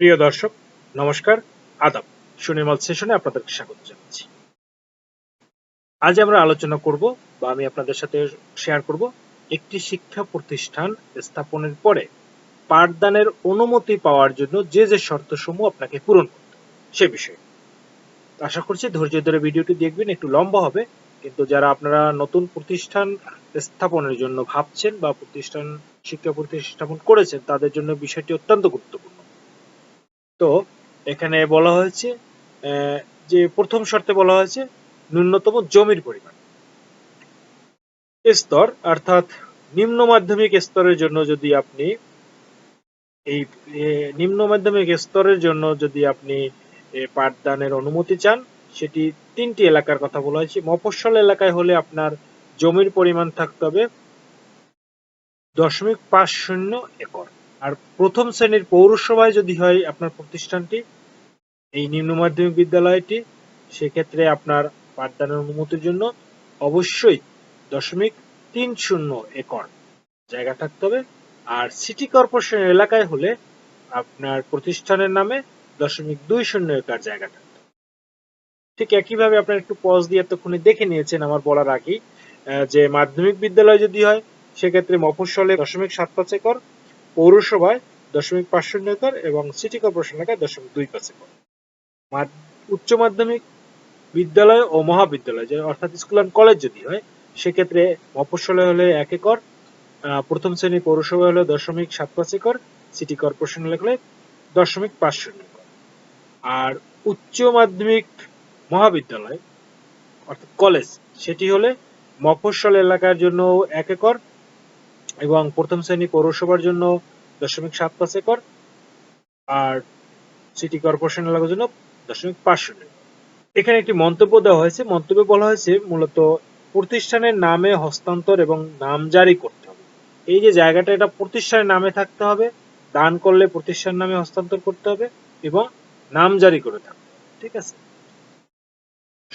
প্রিয় দর্শক, নমস্কার, আদাব। সুনির্মল সেশনে আপনাদেরকে স্বাগত জানাচ্ছি। আজ আমরা আলোচনা করব বা আমি আপনাদের সাথে শেয়ার করব একটি শিক্ষা প্রতিষ্ঠান স্থাপনের পরে পাঠদানের অনুমতি পাওয়ার জন্য যে যে শর্তসমূহ আপনাকে পূরণ করতে সে বিষয়ে। আশা করছি ধৈর্য ধরে ভিডিওটি দেখবেন, একটু লম্বা হবে, কিন্তু যারা আপনারা নতুন প্রতিষ্ঠান স্থাপনের জন্য ভাবছেন বা প্রতিষ্ঠান, শিক্ষা প্রতিষ্ঠাপন করেছেন, তাদের জন্য বিষয়টি অত্যন্ত গুরুত্বপূর্ণ। তো এখানে বলা হয়েছে যে প্রথম শর্তে বলা হয়েছে, ন্যূনতম জমির পরিমাণ। স্তর, অর্থাৎ নিম্ন মাধ্যমিক স্তরের জন্য যদি আপনি এই নিম্ন মাধ্যমিক স্তরের জন্য যদি আপনি পাঠদানের অনুমতি চান, সেটি তিনটি এলাকার কথা বলা হয়েছে। মফস্বল এলাকায় হলে আপনার জমির পরিমাণ থাকতে হবে দশমিক পাঁচ শূন্য একর। আর প্রথম শ্রেণির পৌরসভায় যদি হয় আপনার প্রতিষ্ঠানটি, এই নিম্ন মাধ্যমিক বিদ্যালয়টি, সেক্ষেত্রে আপনার পাঠদানের অনুমতির জন্য অবশ্যই দশমিক তিন শূন্য একর জায়গা থাকতে হবে। আর সিটি কর্পোরেশন এলাকায় হলে আপনার প্রতিষ্ঠানের নামে দশমিক দুই শূন্য একর জায়গা থাকতে ঠিক একইভাবে আপনার একটু পজ দিয়ে এতক্ষণে দেখে নিয়েছেন আমার বলার আগেই যে মাধ্যমিক বিদ্যালয় যদি হয়, সেক্ষেত্রে মফস্বলে দশমিক সাত পাঁচ একর পৌরসভায় দশমিক পাঁচ শূন্য একর এবং সিটি কর্পোরেশন এলাকায় দশমিক দুই পাঁচ একর উচ্চ মাধ্যমিক বিদ্যালয় ও মহাবিদ্যালয়, যে অর্থাৎ স্কুল অ্যান্ড কলেজ যদি হয়, সেক্ষেত্রে মফস্বলে হলে এক একর প্রথম শ্রেণি পৌরসভা হলে দশমিক সাত পাঁচ একর, সিটি কর্পোরেশন এলাকায় দশমিক পাঁচ শূন্য একর আর উচ্চ মাধ্যমিক মহাবিদ্যালয়, অর্থাৎ কলেজ, সেটি হলে মফস্বল এলাকার জন্য এক একর এবং প্রথম শ্রেণি পৌরসভার জন্য দশমিক সাত পাঁচ একর আর সিটি কর্পোরেশন এলাকার জন্য দশমিক পাঁচ শূন্য। এখানে একটি মন্তব্য দেওয়া হয়েছে। মন্তব্যে বলা হয়েছে, মূলত প্রতিষ্ঠানের নামে হস্তান্তর এবং নাম জারি করতে হবে। এই যে জায়গাটা, এটা প্রতিষ্ঠানের নামে থাকতে হবে, দান করলে প্রতিষ্ঠান নামে হস্তান্তর করতে হবে এবং নাম জারি করে থাকতে ঠিক আছে?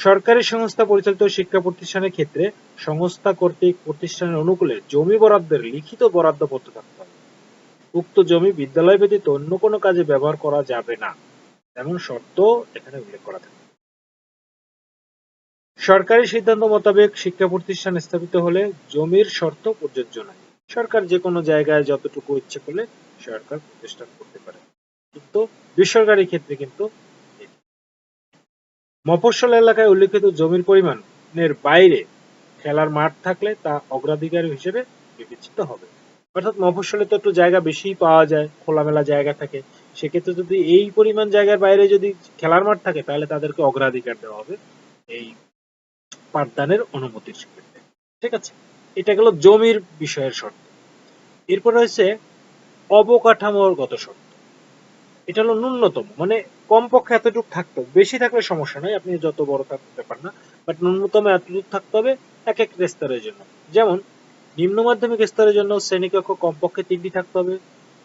সরকারি সংস্থা পরিচালিত শিক্ষা প্রতিষ্ঠানের ক্ষেত্রে সংস্থা কর্তৃক প্রতিষ্ঠানের অনুকূলে জমি বরাদ্দের লিখিত বরাদ্দপত্র থাকতে হবে। উক্ত জমি বিদ্যালয় ব্যতীত অন্য কোনো কাজে ব্যবহার করা যাবে না। এমন শর্ত এখানে উল্লেখ করা থাকে। সরকারি সিদ্ধান্ত মোতাবেক শিক্ষা প্রতিষ্ঠান স্থাপিত হলে জমির শর্ত প্রযোজ্য নয়। সরকার যে কোনো জায়গায় যতটুকু ইচ্ছে করলে সরকার প্রতিষ্ঠান করতে পারে। কিন্তু বেসরকারি ক্ষেত্রে কিন্তু। মফস্বল এলাকায় উল্লেখিত জমির পরিমাণের বাইরে খেলার মাঠ থাকলে তা অগ্রাধিকার হিসেবে বিবেচিত হবে। অর্থাৎ মফস্বলে তো একটু জায়গা বেশি পাওয়া যায়, খোলামেলা জায়গা থাকে। সেক্ষেত্রে যদি এই পরিমাণ জায়গার বাইরে যদি খেলার মাঠ থাকে, তাহলে তাদেরকে অগ্রাধিকার দেওয়া হবে এই পাঠদানের অনুমতির ক্ষেত্রে। ঠিক আছে? এটা গেল জমির বিষয়ের শর্ত। এরপর রয়েছে অবকাঠামোগত শর্ত। এটা হলো ন্যূনতম। মানে কমপক্ষে এতটুকু থাকতে বেশি থাকলে সমস্যা নাই আপনি যত বড় থাকতে ব্যাপার না। বাট ন্যূনতম এতটুকু থাকতে হবে এক এক স্তরের জন্য। যেমন, নিম্ন মাধ্যমিক স্তরের জন্য শ্রেণীকক্ষ কমপক্ষে তিনটি থাকতে হবে,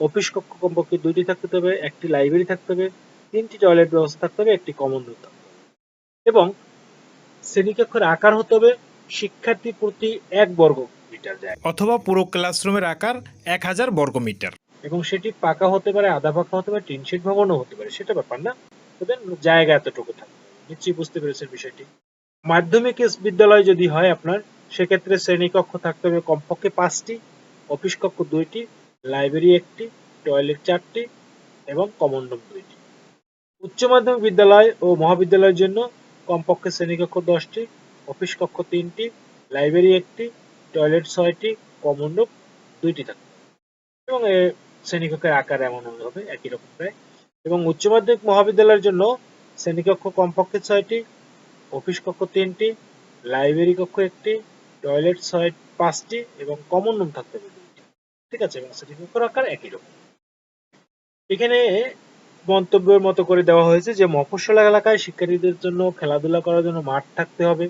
অফিস কক্ষ কমপক্ষে দুইটি থাকতে হবে, একটি লাইব্রেরি থাকতে হবে, তিনটি টয়লেট ব্যবস্থা থাকতে হবে, একটি কমন রুম থাকতে হবে। এবং শ্রেণীকক্ষের আকার হতে হবে শিক্ষার্থী প্রতি এক বর্গ মিটার অথবা পুরো ক্লাসরুমের আকার এক হাজার বর্গমিটার। এবং সেটি পাকা হতে পারে, আধা পাকা হতে পারে, টিন ভবনও হতে পারে, সেটা ব্যাপার না। তবে জায়গা এতটুকু থাকবে নিশ্চয়ই বুঝতে পেরেছেন বিষয়টি। মাধ্যমিক বিদ্যালয় যদি হয় আপনার, সেক্ষেত্রে শ্রেণীকক্ষ থাকতে হবে কমপক্ষে পাঁচটি, অফিস কক্ষ দুইটি, লাইব্রেরি একটি, টয়লেট চারটি এবং কমন রুম দুইটি। উচ্চ মাধ্যমিক বিদ্যালয় ও মহাবিদ্যালয়ের জন্য কমপক্ষে শ্রেণীকক্ষ দশটি, অফিস কক্ষ তিনটি, লাইব্রেরি একটি, টয়লেট ছয়টি কমন রুম দুইটি থাকবে। এবং শ্রেণীকক্ষের আকার এমন হবে, একই রকম প্রায়। এবং উচ্চ মাধ্যমিক মহাবিদ্যালয়ের জন্য শ্রেণীকক্ষ কমপক্ষে ছয়টি, অফিস কক্ষ তিনটি, লাইব্রেরি কক্ষ একটি, টয়লেট ছয়, পাঁচটি, এবং কমন রুম থাকতে হবে ঠিক আছে, এবং শ্রেণীকক্ষের আকার একই রকম। এখানে মন্তব্যের মতো করে দেওয়া হয়েছে যে, মফস্বল এলাকায় শিক্ষার্থীদের জন্য খেলাধুলা করার জন্য মাঠ থাকতে হবে।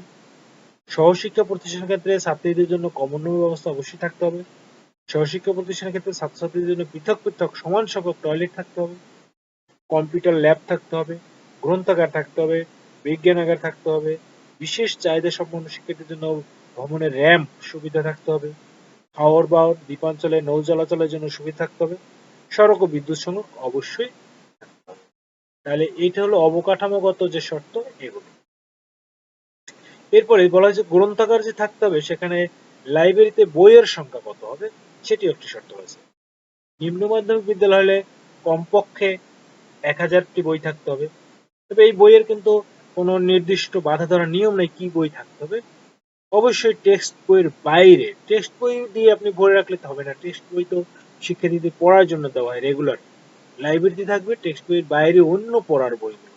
সহশিক্ষা প্রতিষ্ঠানের ক্ষেত্রে ছাত্রীদের জন্য কমন রুমের ব্যবস্থা অবশ্যই থাকতে হবে। সহশিক্ষা প্রতিষ্ঠানের ক্ষেত্রে ছাত্রছাত্রীদের জন্য পৃথক পৃথক সমান সংখ্যক টয়লেট থাকতে হবে, কম্পিউটার ল্যাব থাকতে হবে, গ্রন্থাগার থাকতে হবে, বিজ্ঞানাগার থাকতে হবে, বিশেষ চাহিদা সম্পন্ন শিক্ষার্থীদের জন্য ভ্রমণের র্যাম্প সুবিধা থাকতে হবে হাওর বাওর দ্বীপাঞ্চলে নৌ চলাচলের জন্য সুবিধা থাকতে হবে, সড়ক ও বিদ্যুৎ সংযোগ অবশ্যই। তাহলে এইটা হলো অবকাঠামোগত যে শর্ত, এগুলো এরপরে বলা হয়েছে, গ্রন্থাগার যে থাকতে হবে, সেখানে লাইব্রেরিতে বইয়ের সংখ্যা কত হবে সেটি একটি শর্ত রয়েছে। নিম্ন মাধ্যমিক বিদ্যালয় হলে কমপক্ষে এক হাজারটি বই থাকতে হবে। তবে এই বইয়ের কিন্তু কোনো নির্দিষ্ট বাধা ধরা নিয়ম নেই কি বই থাকতে হবে। অবশ্যই টেক্সট বইয়ের বাইরে, টেক্সট বই দিয়ে আপনি ভরে রাখলে তো হবে না। টেক্সট বই তো শিক্ষার্থীদের পড়ার জন্য দেওয়া হয় রেগুলার। লাইব্রেরিতে থাকবে, টেক্সট বইয়ের বাইরে অন্য পড়ার বইগুলো।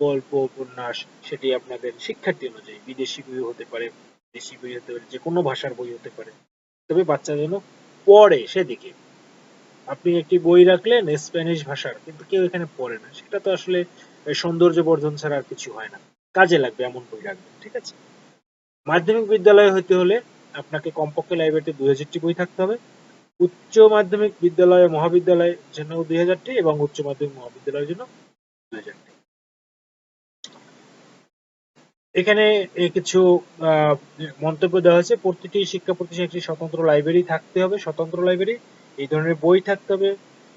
গল্প, উপন্যাস, সেটি আপনাদের শিক্ষার্থী অনুযায়ী। বিদেশি বই হতে পারে, দেশি বই হতে পারে যে কোনো ভাষার বই হতে পারে। তবে বাচ্চা যেন পড়ে সেদিকে। আপনি একটি বই রাখলেন স্প্যানিশ ভাষার, কিন্তু কেউ এখানে পড়ে না। সেটা তো আসলে সৌন্দর্য বর্ধন ছাড়া আর কিছু হয় না। কাজে লাগবে এমন বই রাখবেন, ঠিক আছে? মাধ্যমিক বিদ্যালয়ে হতে হলে আপনাকে কমপক্ষে লাইব্রেরিতে দুই হাজারটি বই থাকতে হবে। উচ্চ মাধ্যমিক বিদ্যালয় মহাবিদ্যালয়ের জন্য দুই হাজারটি এবং উচ্চ মাধ্যমিক মহাবিদ্যালয়ের জন্য দুই হাজারটি। এখানে কিছু মন্তব্য দেওয়া হয়েছে। প্রতিটি শিক্ষা প্রতিষ্ঠানে একটি স্বতন্ত্র লাইব্রেরি থাকতে হবে, স্বতন্ত্র লাইব্রেরি এই ধরনের বই থাকতে হবে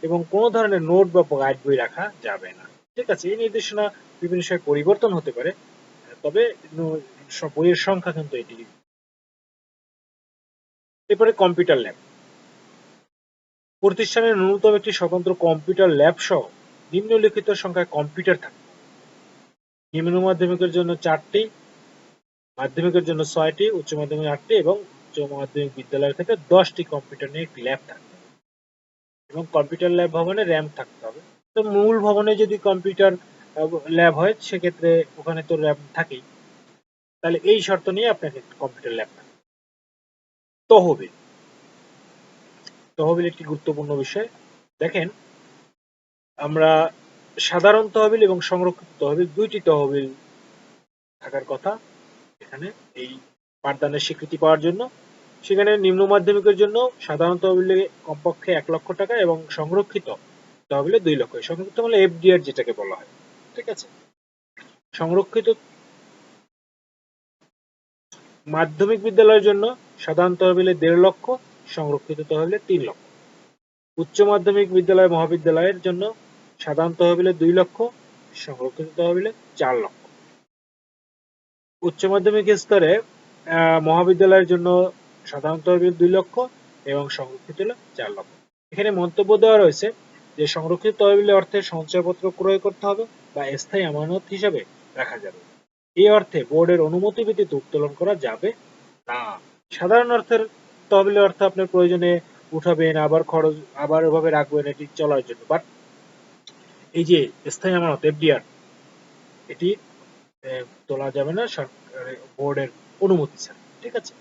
এবং কোনো ধরনের নোট বা গাইড বই রাখা যাবে না। ঠিক আছে, এই নির্দেশনা বিভিন্ন সময় পরিবর্তন হতে পারে, তবে বইয়ের সংখ্যা কিন্তু এটি। এরপরে কম্পিউটার ল্যাব প্রতিষ্ঠানের ন্যূনতম একটি স্বতন্ত্র কম্পিউটার ল্যাব সহ নিম্নলিখিত সংখ্যায় কম্পিউটার থাকবে। নিম্ন মাধ্যমিকের জন্য চারটি, মাধ্যমিকের জন্য ছয়টি, উচ্চ মাধ্যমিক আটটি এবং উচ্চ মাধ্যমিক বিদ্যালয়ের ক্ষেত্রে দশটি কম্পিউটার নিয়ে একটি ল্যাব থাকবে এবং কম্পিউটার ল্যাব ভবনে র্যাম থাকতে হবে। তো মূল ভবনে যদি কম্পিউটার ল্যাব হয়, সেক্ষেত্রে ওখানে তো র্যাম থাকেই। তাহলে এই শর্ত নিয়ে আপনাকে কম্পিউটার ল্যাব থাকবে তহবিল। তহবিল একটি গুরুত্বপূর্ণ বিষয়। দেখেন, আমরা সাধারণ তহবিল এবং সংরক্ষিত তহবিল, দুইটি তহবিল থাকার কথা এখানে এই পাঠদানের স্বীকৃতি পাওয়ার জন্য। সেখানে নিম্ন মাধ্যমিকের জন্য সাধারণ তহবিলে কমপক্ষে এক লক্ষ টাকা এবং সংরক্ষিত তহবিলে দুই লক্ষ। সংরক্ষিত মানে এফডিআর যেটাকে বলা হয়, ঠিক আছে? সংরক্ষিত মাধ্যমিক বিদ্যালয়ের জন্য সাধারণ তহবিলে দেড় লক্ষ, সংরক্ষিত তহবিলে তিন লক্ষ। উচ্চ মাধ্যমিক বিদ্যালয়, মহাবিদ্যালয়ের জন্য সাধারণ তহবিলে দুই লক্ষ, সংরক্ষিত তহবিলে চার লক্ষ। উচ্চ মাধ্যমিক স্তরে মহাবিদ্যালয়ের জন্য সাধারণ তহবিল দুই লক্ষ এবং সংরক্ষিত হলো চার লক্ষ। এখানে মন্তব্য দেওয়া রয়েছে যে সংরক্ষিত তহবিলের অর্থে সঞ্চয়পত্র ক্রয় করতে হবে বা স্থায়ী আমানত হিসাবে রাখা যাবে। এই অর্থে বোর্ডের অনুমতি ব্যতীত উত্তোলন করা যাবে না। সাধারণ অর্থের তহবিলের অর্থ আপনার প্রয়োজনে উঠাবেন, আবার খরচ, আবার ওভাবে রাখবেন, এটি চলার জন্য। বাট এই যে স্থায়ী আমানত এফডিআর এটি তোলা যাবে না সরকারের বোর্ডের অনুমতি ছাড়া, ঠিক আছে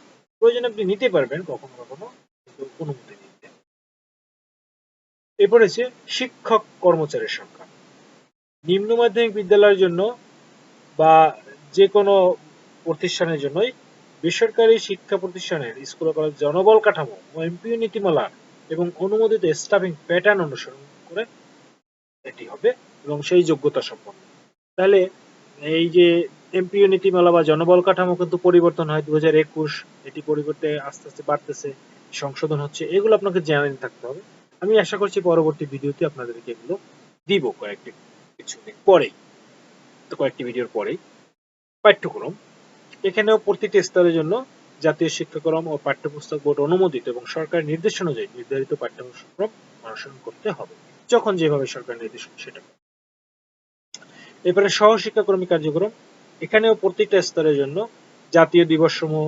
প্রয়োজনে আপনি নিতে পারবেন, কখনো কখনো, কিন্তু অনুমতি নিতে। এরপর হচ্ছে শিক্ষক কর্মচারীর সংখ্যা নিম্ন মাধ্যমিক বিদ্যালয়ের জন্য বা যে কোনো প্রতিষ্ঠানের জন্যই বেসরকারি শিক্ষা প্রতিষ্ঠানের স্কুল কলেজ জনবল কাঠামো ও এমপিও নীতিমালা এবং অনুমোদিত স্টাফিং প্যাটার্ন অনুসরণ করে এটি হবে এবং সেই যোগ্যতা সম্পন্ন। তাহলে এই যে এমপিও নীতিমালা বা জনবল কাঠামো কিন্তু পরিবর্তন হয় দু এটি পরিবর্তে আস্তে আস্তে বাড়তেছে, সংশোধন হচ্ছে, এগুলো আপনাকে জানিয়ে থাকতে হবে। আমি আশা করছি পরবর্তী ভিডিওতে আপনাদেরকে এগুলো দিব কয়েকটি কিছুদিন পরেই, তো কয়েকটি ভিডিওর পরেই। পাঠ্যক্রম, এখানেও প্রতিটি স্তরের জন্য জাতীয় শিক্ষাক্রম ও পাঠ্যপুস্তক বোর্ড অনুমোদিত এবং সরকারের নির্দেশ অনুযায়ী নির্ধারিত পাঠ্যক্রম অনুসরণ করতে হবে। যখন যেভাবে সরকার নির্দেশ সেটা। এরপরে সহশিক্ষাকর্মী কার্যক্রম। এখানেও প্রত্যেকটা স্তরের জন্য জাতীয় দিবস সমূহ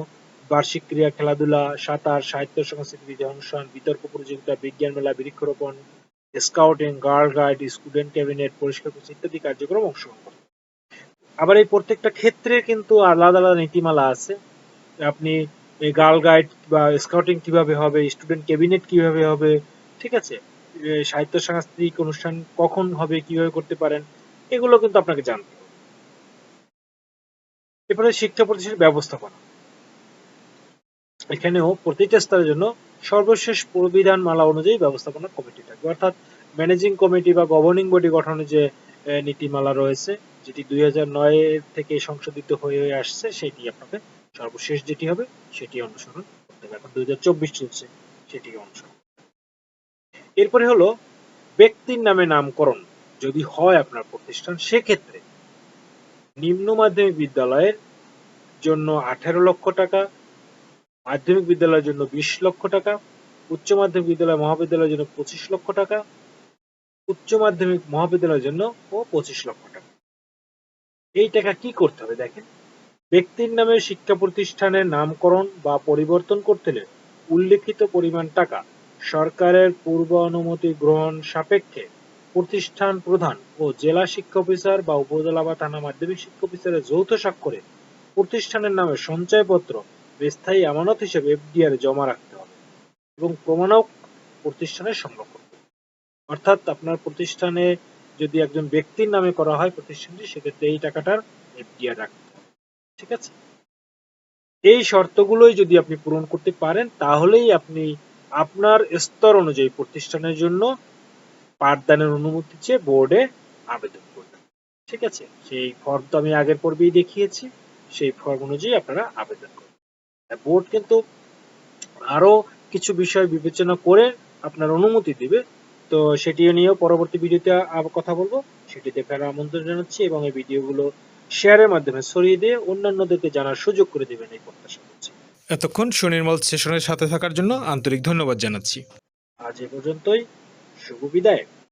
বার্ষিক ক্রিয়া খেলাধুলা, সাঁতার, সাহিত্য সংস্কৃতি অনুষ্ঠান বিতর্ক প্রতিযোগিতা, বিজ্ঞান মেলা, বৃক্ষরোপণ scouting girl guide student cabinet পরিষ্কার ইত্যাদি কার্যক্রম অংশগ্রহণ করতে আবার এই প্রত্যেকটা ক্ষেত্রে কিন্তু আলাদা আলাদা নীতিমালা আছে। আপনি গার্ল গাইড বা স্কাউটিং কীভাবে হবে স্টুডেন্ট ক্যাবিনেট কীভাবে হবে, ঠিক আছে? সাহিত্য সাংস্কৃতিক অনুষ্ঠান কখন হবে, কীভাবে করতে পারেন, এগুলো কিন্তু আপনাকে জানতে হবে। এরপরে শিক্ষা প্রতিষ্ঠানের ব্যবস্থাপনা। এখানেও প্রতিটা স্তরের জন্য সর্বশেষ প্রবিধান মালা অনুযায়ী ব্যবস্থাপনা কমিটি থাকবে। অর্থাৎ ম্যানেজিং কমিটি বা গভর্নিং বডি গঠনের যে নীতিমালা রয়েছে, যেটি দুই হাজার নয় থেকে সংশোধিত হয়ে আসছে, সেটি আপনাকে সর্বশেষ যেটি হবে, সেটি অনুসরণ করতে হবে। এখন দুই চলছে সেটি অনুসরণ। এরপরে হলো ব্যক্তির নামে নামকরণ, যদি হয় আপনার প্রতিষ্ঠান, সেক্ষেত্রে নিম্ন মাধ্যমিক বিদ্যালয়ের জন্য আঠারো লক্ষ টাকা, মাধ্যমিক বিদ্যালয়ের জন্য বিশ লক্ষ টাকা, উচ্চ মাধ্যমিক বিদ্যালয়, মহাবিদ্যালয়ের জন্য পঁচিশ লক্ষ টাকা, উচ্চ মাধ্যমিক, মহাবিদ্যালয়ের জন্য ও পঁচিশ লক্ষ টাকা। এই টাকা কি করতে হবে দেখেন? ব্যক্তির নামে শিক্ষা প্রতিষ্ঠানের নামকরণ বা পরিবর্তন করতে হলে উল্লেখিত পরিমাণ টাকা সরকারের পূর্ব অনুমতি গ্রহণ সাপেক্ষে প্রতিষ্ঠান প্রধান ও জেলা শিক্ষা অফিসার বা উপজেলা বা থানা মাধ্যমিক শিক্ষা অফিসারের যৌথ স্বাক্ষরে প্রতিষ্ঠানের নামে সঞ্চয়পত্র স্থায়ী আমানত হিসেবে এফডিআর জমা রাখতে হবে এবং প্রমাণক প্রতিষ্ঠানের সংরক্ষণ। অর্থাৎ আপনার প্রতিষ্ঠানে যদি একজন ব্যক্তির নামে করা হয় প্রতিষ্ঠানটি, সেক্ষেত্রে এই টাকাটার এফডিআর রাখতে হবে ঠিক আছে এই শর্তগুলোই যদি আপনি পূরণ করতে পারেন, তাহলেই আপনি আপনার স্তর অনুযায়ী প্রতিষ্ঠানের জন্য পাঠদানের অনুমতি চেয়ে বোর্ডে আবেদন করবেন। ঠিক আছে? সেই ফর্ম তো আমি আগের পর্বেই দেখিয়েছি। সেই ফর্ম অনুযায়ী আপনারা আবেদন করবেন। বোর্ড কিন্তু আরও কিছু বিষয় বিবেচনা করে আপনার অনুমতি দিবে। তো সেটি নিয়েও পরবর্তী ভিডিওতে কথা বলব। সেটি দেখার আমন্ত্রণ জানাচ্ছি এবং এই ভিডিওগুলো শেয়ারের মাধ্যমে ছড়িয়ে দিয়ে অন্যান্যদেরকে জানার সুযোগ করে দেবেন এই প্রত্যাশা করছি। এতক্ষণ সুনির্মল সেশনের সাথে থাকার জন্য আন্তরিক ধন্যবাদ জানাচ্ছি। আজ এ পর্যন্তই। শুভ বিদায়।